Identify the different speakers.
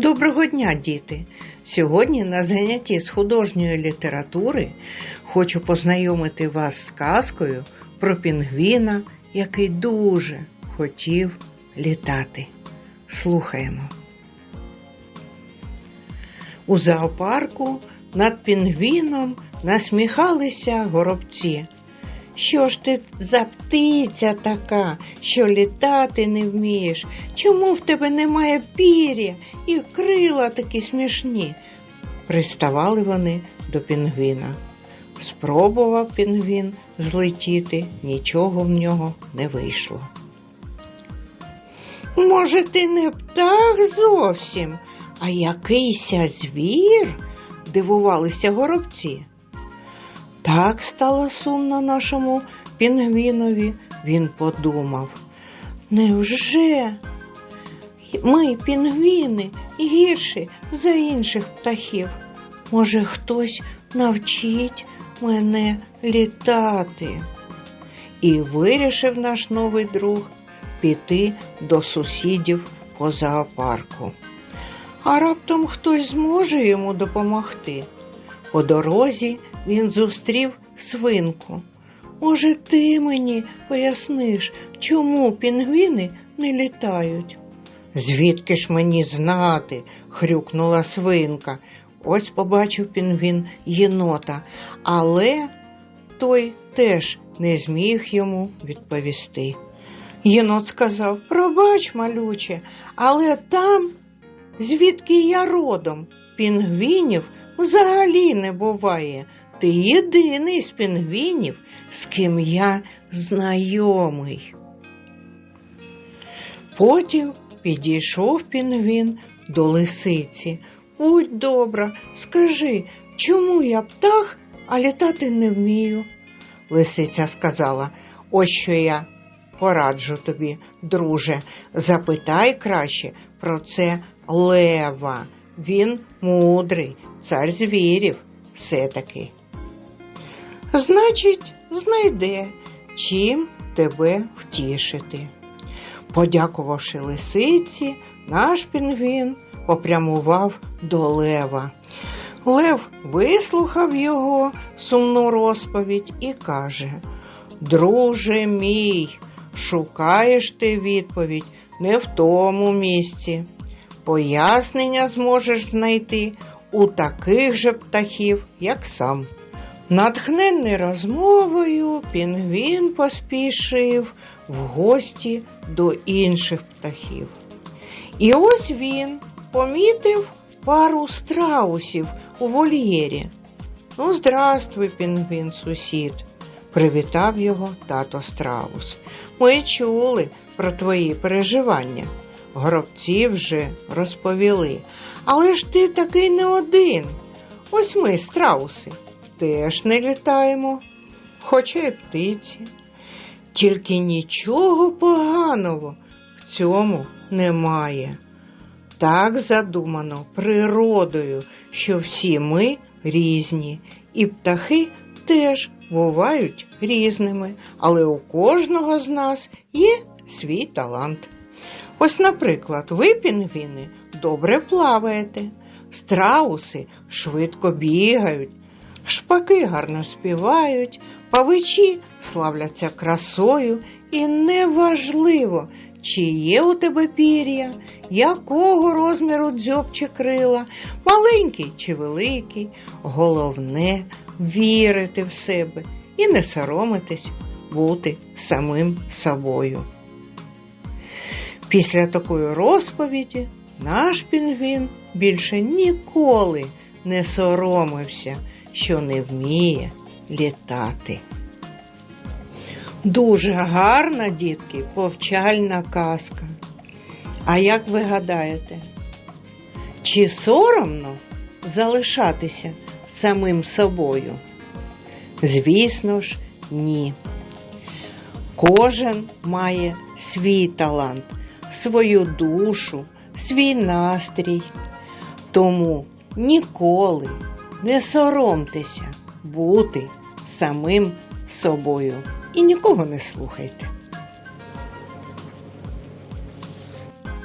Speaker 1: Доброго дня, діти! Сьогодні на занятті з художньої літератури хочу познайомити вас з казкою про пінгвіна, який дуже хотів літати. Слухаємо. У зоопарку над пінгвіном насміхалися горобці. Що ж ти за птиця така, що літати не вмієш? Чому в тебе немає пір'я і крила такі смішні? Приставали вони до пінгвіна. Спробував пінгвін злетіти, нічого в нього не вийшло. Може, ти не птах зовсім, а якийся звір? дивувалися горобці. Так стало сумно нашому пінгвінові, він подумав. Невже ми, пінгвіни, гірші за інших птахів? Може, хтось навчить мене літати? І вирішив наш новий друг піти до сусідів по зоопарку. А раптом хтось зможе йому допомогти. По дорозі він зустрів свинку. Може, ти мені поясниш, чому пінгвіни не літають? Звідки ж мені знати? хрюкнула свинка. Ось побачив пінгвін єнота, але той теж не зміг йому відповісти. Єнот сказав Пробач, малюче, але там, звідки я родом, пінгвінів взагалі не буває. Ти єдиний з пінгвінів, з ким я знайомий. Потім підійшов пінгвін до лисиці. Будь добра, скажи, чому я птах, а літати не вмію? Лисиця сказала, ось що я пораджу тобі, друже, запитай краще про це лева. Він мудрий, цар звірів, все-таки. Значить, знайде, чим тебе втішити. Подякувавши лисиці, наш пінгвін попрямував до лева. Лев вислухав його сумну розповідь і каже Друже мій, шукаєш ти відповідь не в тому місці. Пояснення зможеш знайти у таких же птахів, як сам. Натхнений розмовою, пінгвін поспішив в гості до інших птахів. І ось він помітив пару страусів у вольєрі. Ну, здравствуй, пінгвін, сусід, привітав його тато страус. Ми чули про твої переживання. Горобці вже розповіли. Але ж ти такий не один. Ось ми, страуси, теж не літаємо, хоча й птиці. Тільки нічого поганого в цьому немає. Так задумано природою, що всі ми різні, і птахи теж бувають різними, але у кожного з нас є свій талант. Ось, наприклад, ви, пінгвіни, добре плаваєте, страуси швидко бігають, шпаки гарно співають, павичі славляться красою, і неважливо, чи є у тебе пір'я, якого розміру дзьоб чи крила, маленький чи великий, головне вірити в себе і не соромитись бути самим собою. Після такої розповіді наш пінгвін більше ніколи не соромився, що не вміє літати. Дуже гарна, дітки, повчальна казка. А як ви гадаєте, чи соромно залишатися самим собою? Звісно ж, ні. Кожен має свій талант, свою душу, свій настрій. Тому ніколи не соромтеся бути самим собою і нікого не слухайте.